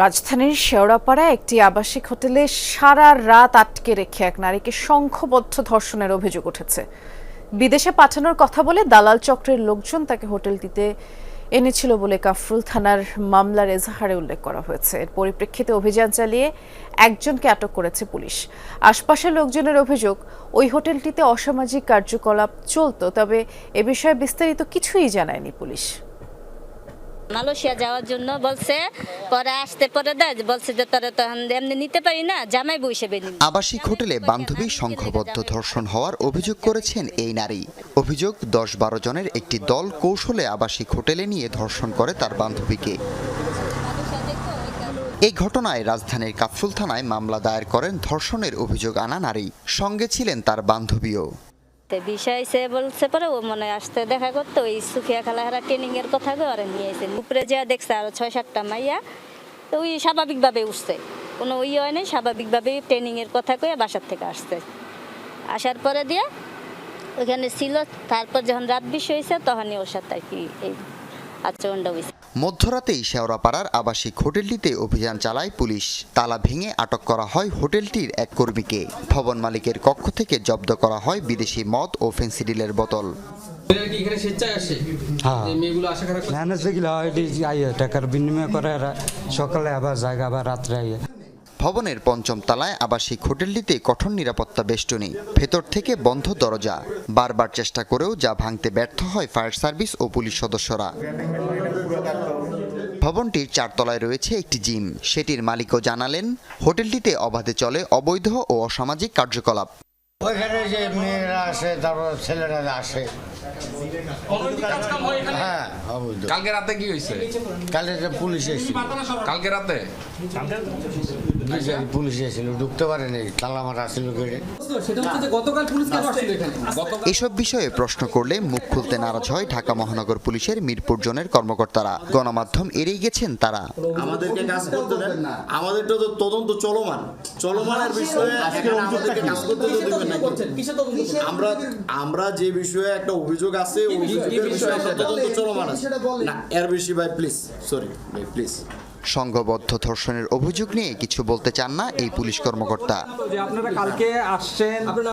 রাজধানীর শেওড়াপাড়ায় একটি আবাসিক হোটেলে সারা রাত আটকে রেখে এক নারীকে সংঘবদ্ধ ধর্ষণের অভিযোগ উঠেছে। বিদেশে পাঠানোর কথা বলে দালাল চক্রের লোকজন তাকে হোটেলটিতে এনেছিল বলে কাফরুল থানার মামলার এজাহারে উল্লেখ করা হয়েছে। এর পরিপ্রেক্ষিতে অভিযান চালিয়ে একজনকে আটক করেছে পুলিশ। আশপাশের লোকজনের অভিযোগ, ওই হোটেলটিতে অসামাজিক কার্যকলাপ চলতো, তবে এ বিষয়ে বিস্তারিত কিছুই জানায়নি পুলিশ। মালয়েশিয়া যাওয়ার জন্য বলছে, পরে আসতে পরে দেয় বলছে যে তোরা তো এমনি নিতে পারি না, জামাই বউ হিসেবে আবাসিক হোটেলে বান্ধবী সংঘবদ্ধ ধর্ষণ হওয়ার অভিযোগ করেছেন এই নারী। অভিযোগ দশ বারো জনের একটি দল কৌশলে আবাসিক হোটেলে নিয়ে ধর্ষণ করে তার বান্ধবীকে। এই ঘটনায় রাজধানীর কাফরুল থানায় মামলা দায়ের করেন ধর্ষণের অভিযোগ আনা নারী। সঙ্গে ছিলেন তার বান্ধবীও। বলছে পরে ও মনে আসতে দেখা ওই সুখিয়া কথা উপরে দেখছে আরও ছয় সাতটা মাইয়া, তো ওই স্বাভাবিকভাবে উঠছে। কোনো হয় কথা বাসার থেকে আসার পরে দিয়ে ওইখানে ছিল, তারপর যখন রাত বিষয় হয়েছে তখনই ওর সাথে আর কি এই আচরণটা হয়েছে মধ্যরাতেই শেওড়াপাড়ার আবাসিক হোটেলটিতে অভিযান চালায় পুলিশ। তালা ভেঙে আটক করা হয় হোটেলটির এক কর্মীকে। ভবন মালিকের কক্ষ থেকে জব্দ করা হয় বিদেশি মদ ও ফেন্সিডিলের বোতল। হ্যাঁ। টাকার বিনিময় করে সকালে আবার জায়গা আবার রাত্রে আইয়ে। ভবনের পঞ্চম তলায় আবাসিক হোটেলটিতে কঠোর নিরাপত্তা বেষ্টনী ভেতর থেকে বন্ধ দরজা বারবার চেষ্টা করেও যা ভাঙতে ব্যর্থ হয় ফায়ার সার্ভিস ও পুলিশ সদস্যরা। ভবনটির চারতলায় রয়েছে একটি জিম সেটির মালিকও জানালেন হোটেলটিতে অবাধে চলে অবৈধ ও অসামাজিক কার্যকলাপ। ওইখানে যে মেয়েরা আসে তারপর ছেলেরা আসে। হয় এখানে হ্যাঁ কালকে রাতে কি হয়েছে? কালে যে পুলিশ এসেছিল। কালকে রাতে? এসব বিষয়ে প্রশ্ন করলে মুখ খুলতে নারাজ হয় ঢাকা মহানগর পুলিশের মিরপুর জোনের কর্মকর্তারা। গণমাধ্যম এড়িয়ে গেছেন তারা। আমাদেরকে কাজ করতে দেন। আমাদেরটা তো তদন্ত চলমান। চলমানের বিষয়ে আমাদেরকে কাজ করতে দিবেন না করছেন? কিসে তদন্ত করছেন? আমরা আমরা যে বিষয়ে একটা অভিযোগ আছে কি বিষয়? কি অভিযোগের বিষয়ে তদন্ত চলমান আছে। না এর বেশি ভাই প্লিজ সরি ভাই প্লিজ সংঘবদ্ধ ধর্ষণের অভিযোগ নিয়ে কিছু বলতে চান না এই পুলিশ কর্মকর্তা। আপনারা কালকে আসছেন